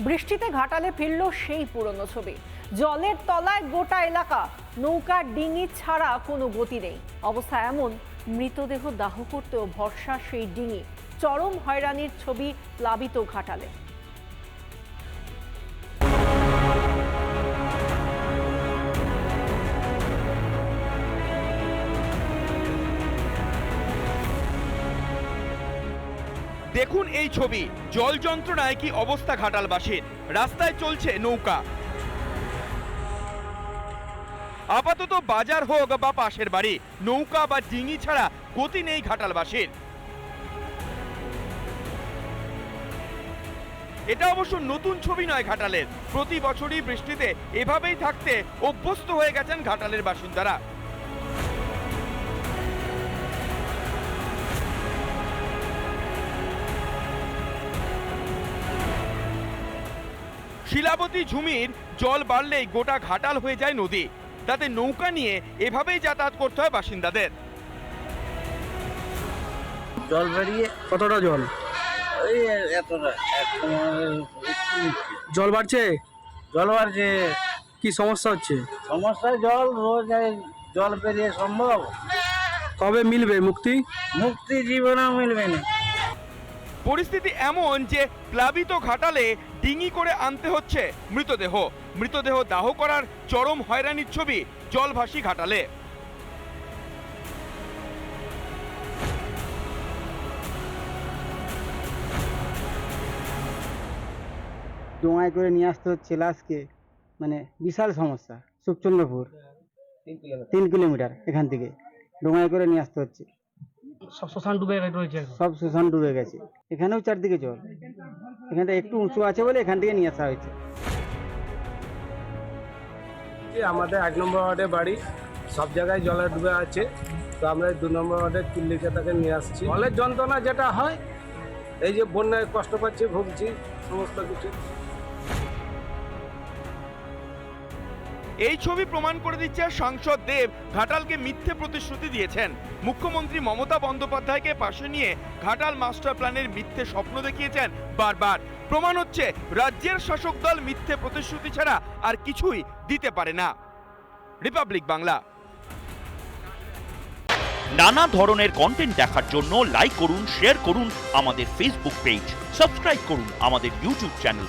বৃষ্টিতে ঘাটালে ফিরল সেই পুরনো ছবি। জলের তলায় গোটা এলাকা, নৌকা ডিঙি ছাড়া কোনো গতি নেই। অবস্থা এমন, মৃতদেহ দাহ করতেও ভরসা সেই ডিঙি। চরম হয়রানির ছবি প্লাবিত ঘাটালে। দেখুন এই ছবি। জল যন্ত্রণায় কি অবস্থা ঘাটালবাসীর। রাস্তায় চলছে নৌকা। আপাতত বাজার হোক বা পাশের বাড়ি, নৌকা বা ডিঙি ছাড়া গতি নেই ঘাটালবাসীর। এটা অবশ্য নতুন ছবি নয় ঘাটালের। প্রতি বছরই বৃষ্টিতে এভাবেই থাকতে অভ্যস্ত হয়ে গেছেন ঘাটালের বাসিন্দারা। শিলাবতী ঝুমির জল বাড়লেই গোটা ঘাটাল হয়ে যায় নদী। তাতে নৌকা নিয়ে এভাবেই যাতায়াত করতে হয় বাসিন্দাদের। জল বেরিয়ে কতটা জল? ওই এতটা। জল বাড়ছে? জল বাড়ছে। কি সমস্যা হচ্ছে? সমস্যা জল রোজ জল পেরিয়ে সম্ভব। কবে মিলবে মুক্তি? মুক্তি জীবনেও মিলবে না। পরিস্থিতি এমন যে প্লাবিত ঘাটালে ডিঙি করে আনতে হচ্ছে মৃতদেহ। মৃতদেহ দাহ করার চরম হয়রানির ছবি জলভাসী ঘাটালে। ডোঙায় করে নিয়ে আসতে হচ্ছে লাশকে মানে বিশাল সমস্যা সুখচন্দ্রপুর। তিন কিলোমিটার। এখান থেকে ডোঙায় করে নিয়ে আসতে হচ্ছে। সব শ্মশান ডুবে রয়েছে সব শ্মশান ডুবে গেছে। এখানেও চারদিকে জল। এখানটা একটু উঁচু আছে বলে এখান থেকে নিয়ে আসা হয়েছে। আমাদের এক নম্বর ওয়ার্ডে বাড়ি। সব জায়গায় জলে ডুবে আছে। তো আমরা দু নম্বর ওয়ার্ডের কিল্লিকে তাকে নিয়ে আসছি। জলের যন্ত্রণা যেটা হয় এই যে বন্যায় কষ্ট পাচ্ছি ভুগছি সমস্ত কিছু। এই ছবি প্রমাণ করে দিচ্ছে সাংসদ দেব ঘাটালকে মিথ্যে প্রতিশ্রুতি দিয়েছেন। মুখ্যমন্ত্রী মমতা বন্দ্যোপাধ্যায়কে পাশে নিয়ে ঘাটাল মাস্টার প্ল্যানের মিথ্যে স্বপ্ন দেখিয়েছেন বারবার। প্রমাণ হচ্ছে রাজ্যের শাসক দল মিথ্যে প্রতিশ্রুতি ছাড়া আর কিছুই দিতে পারে না। রিপাবলিক বাংলা। নানা ধরনের কন্টেন্ট দেখার জন্য লাইক করুন শেয়ার করুন আমাদের ফেসবুক পেজ সাবস্ক্রাইব করুন আমাদের ইউটিউব চ্যানেল